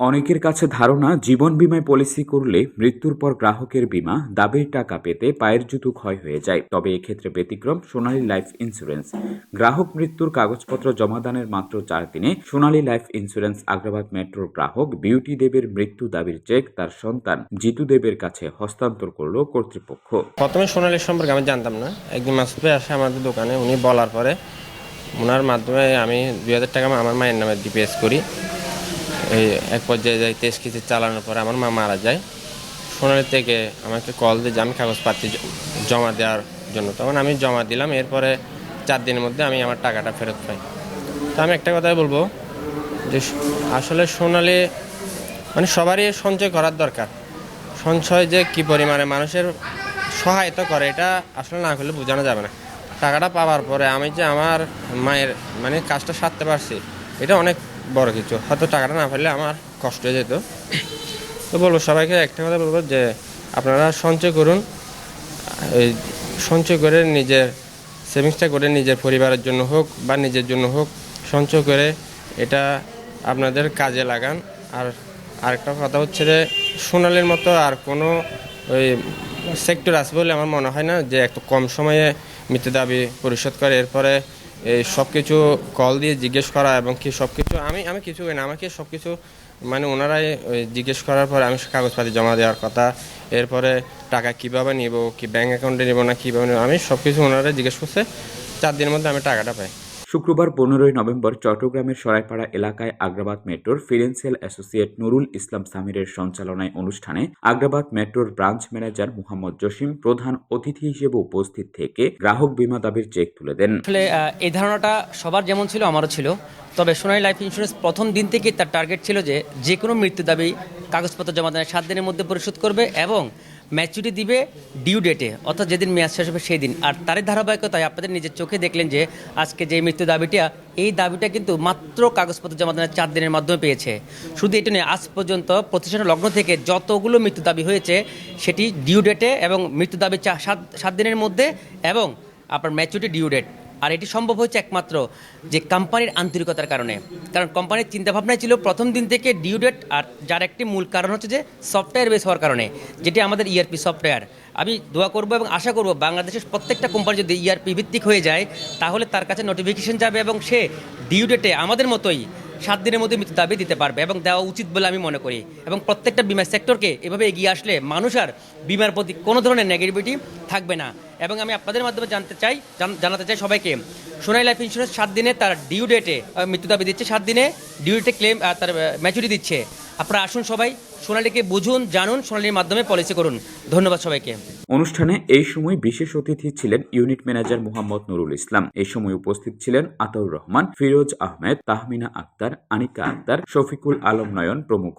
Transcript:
অনেকের কাছে ধারণা, জীবন বিমায় পলিসি করলে মৃত্যুর পর গ্রাহকের বীমা, দাবির টাকা পেতে পায়ের জুতো ক্ষয় হয়ে যায়। তবে এক্ষেত্রে ব্যতিক্রম সোনালী লাইফ ইন্স্যুরেন্স। গ্রাহক মৃত্যুর কাগজপত্র জমাদানের মাত্র চার দিনে সোনালী লাইফ ইন্স্যুরেন্স আগ্রাবাদ মেট্রোর গ্রাহক বিউটি দেবের মৃত্যু দাবির চেক তার সন্তান জিতু দেবের কাছে হস্তান্তর করল কর্তৃপক্ষ। প্রথমে সোনালির সম্পর্কে আমি জানতাম না। একদিন মাসুদ ভাই আসে আমাদের দোকানে, উনি বলার পরে ওনার মাধ্যমে আমি দুই হাজার টাকা আমার মায়ের নামে ডিপিএস করি। এই এক পর্যায়ে যাই তেইশ কিস্তি চালানোর পরে আমার মা মারা যায়। সোনালি থেকে আমাকে কল দিয়ে যে আমি কাগজপাতি জমা দেওয়ার জন্য। তখন আমি জমা দিলাম, এরপরে চার দিনের মধ্যে আমি আমার টাকাটা ফেরত পাই। তো আমি একটা কথাই বলব যে আসলে সোনালি মানে সবারই সঞ্চয় করার দরকার। সঞ্চয় যে কি পরিমাণে মানুষের সহায়তা করে, এটা আসলে না করলে বোঝানো যাবে না। টাকাটা পাওয়ার পরে আমি যে আমার মায়ের মানে কাজটা সারতে পারছি, এটা অনেক বড় কিছু। হয়তো টাকাটা না পেলে আমার কষ্ট হয়ে যেত। তো বলব সবাইকে একটা কথা বলব যে আপনারা সঞ্চয় করুন। এই সঞ্চয় করে নিজের সেভিংসটা করে নিজের পরিবারের জন্য হোক বা নিজের জন্য হোক সঞ্চয় করে এটা আপনাদের কাজে লাগান। আর আরেকটা কথা হচ্ছে যে সোনালির মতো আর কোনো ওই সেক্টর আছে বলে আমার মনে হয় না যে এত কম সময়ে মৃত্যু দাবি পরিশোধ করে। এরপরে সব কিছু কল দিয়ে জিজ্ঞেস করা এবং কি সব কিছু আমি আমি কিছু না, আমাকে সব কিছু মানে ওনারাই জিজ্ঞেস করার পর আমি কাগজপাতি জমা দেওয়ার কথা, এরপরে টাকা কীভাবে নিব, কি ব্যাংক অ্যাকাউন্টে নিব না, কীভাবে নেব, আমি সব কিছু ওনারা জিজ্ঞেস করছে, চার দিনের মধ্যে আমি টাকাটা পাই। শুক্রবার পনেরোই নভেম্বর চট্টগ্রামের সরাইপাড়া এলাকায় আগ্রাবাদ মেট্রোর ফিনান্সিয়াল অ্যাসোসিয়েট নুরুল ইসলাম সামিরের সঞ্চালনায় অনুষ্ঠানে আগ্রাবাদ মেট্রোর ব্রাঞ্চ ম্যানেজার মোহাম্মদ জসিম প্রধান অতিথি হিসেবে উপস্থিত থেকে গ্রাহক বীমা দাবির চেক তুলে দেন। আসলে এই ধারণাটা সবার যেমন ছিল, আমারও ছিল। তবে সোনালী লাইফ ইন্স্যুরেন্স প্রথম দিন থেকেই তার টার্গেট ছিল যে যে কোনো মৃত্যু দাবি কাগজপত্র জমা দেওয়ার সাত দিনের মধ্যে পরিশোধ করবে এবং ম্যাচুরিটি দিবে ডিউ ডেটে অর্থাৎ যেদিন মেয়াদ শেষ হবে সেই দিন। আর তারই ধারাবাহিকতায় আপনাদের নিজের চোখে দেখলেন যে আজকে যে মৃত্যু দাবিটা, এই দাবিটা কিন্তু মাত্র কাগজপত্র জমা দেওয়ার চার দিনের মাধ্যমে পেয়েছে। শুধু এটা নিয়ে, আজ পর্যন্ত প্রতিষ্ঠানের লগ্ন থেকে যতগুলো মৃত্যু দাবি হয়েছে, সেটি ডিউ ডেটে এবং মৃত্যু দাবি সাত সাত দিনের মধ্যে এবং আপনার ম্যাচুরিটি ডিউ ডেট আর এটি সম্ভব হয়েছে একমাত্র যে কোম্পানির আন্তরিকতার কারণে। কারণ কোম্পানির চিন্তাভাবনাই ছিল প্রথম দিন থেকে ডিউ ডেট আর যার একটি মূল কারণ হচ্ছে যে সফটওয়্যার বেস হওয়ার কারণে, যেটি আমাদের ইআরপি সফটওয়্যার। আমি দোয়া করব এবং আশা করব বাংলাদেশের প্রত্যেকটা কোম্পানি যদি ইআরপি ভিত্তিক হয়ে যায়, তাহলে তার কাছে নোটিফিকেশন যাবে এবং সে ডিউ ডেটে আমাদের মতোই সাত দিনের মধ্যে মৃত্যু দাবি দিতে পারবে এবং দেওয়া উচিত বলে আমি মনে করি। এবং প্রত্যেকটা বিমা সেক্টরকে এভাবে এগিয়ে আসলে মানুষ আর বিমার প্রতি কোনো ধরনের নেগেটিভিটি থাকবে না। এবং আমি আপনাদের মাধ্যমে জানতে চাই জানাতে চাই সবাইকে। সোনাই লাইফ ইন্স্যুরেন্স সাত দিনে তার ডিউ ডেটে মৃত্যু দাবি দিচ্ছে সাত দিনে ডিউ ডেটে ক্লেম তার ম্যাচুরি দিচ্ছে। আপনারা আসুন সবাই, সোনালিকে বুঝুন, জানুন, সোনালির মাধ্যমে পলিসি করুন। ধন্যবাদ সবাইকে। অনুষ্ঠানে এই সময় বিশেষ অতিথি ছিলেন ইউনিট ম্যানেজার মোহাম্মদ নুরুল ইসলাম। এই সময় উপস্থিত ছিলেন আতাউর রহমান, ফিরোজ আহমেদ, তাহমিনা আক্তার, আনিকা আক্তার, শফিকুল আলম নয়ন প্রমুখ।